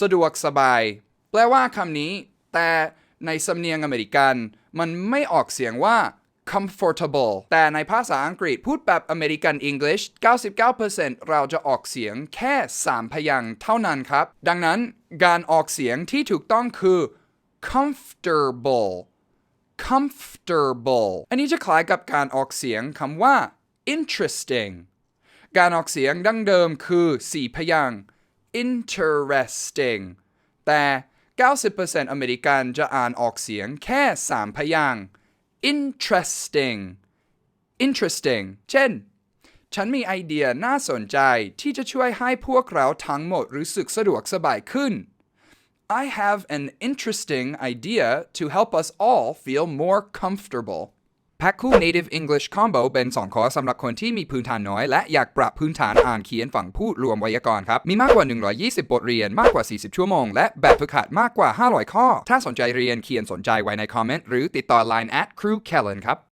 สะดวกสบาย แปลว่าคำนี้ แต่ในสำเนียงอเมริกัน มันไม่ออกเสียงว่า comfortable แต่ในภาษาอังกฤษพูดแบบอเมริกัน English 99%เราจะออกเสียงแค่ 3 พยางค์เท่านั้นครับ ดังนั้นการออกเสียงที่ถูกต้องคือ comfortable comfortable อันนี้จะคล้ายกับการออกเสียงคำว่า interesting การออกเสียงดั้งเดิมคือ 4 พยางค์ interesting แต่ 90%อเมริกันจะอ่านออกเสียงแค่ 3 พยางค์ interesting interesting เช่น ฉันมีไอเดียน่าสนใจที่จะช่วยให้พวกเราทั้งหมดรู้สึกสะดวกสบายขึ้น I have an interesting idea to help us all feel more comfortable พ็คคู่ Native English Combo เป็น 2 คอร์สสำหรับคนที่มีพื้นฐานน้อย และอยากปรับพื้นฐานอ่านเขียนฝั่งพูดรวมไวยากรณ์ครับ มีมากกว่า 120 บทเรียนมากกว่า 40 ชั่วโมง และแบบฝึกหัดมากกว่า 500 ข้อ ถ้าสนใจเรียนเขียนสนใจไว้ในคอมเมนต์หรือติดต่อ Line at Crew Kellen ครับ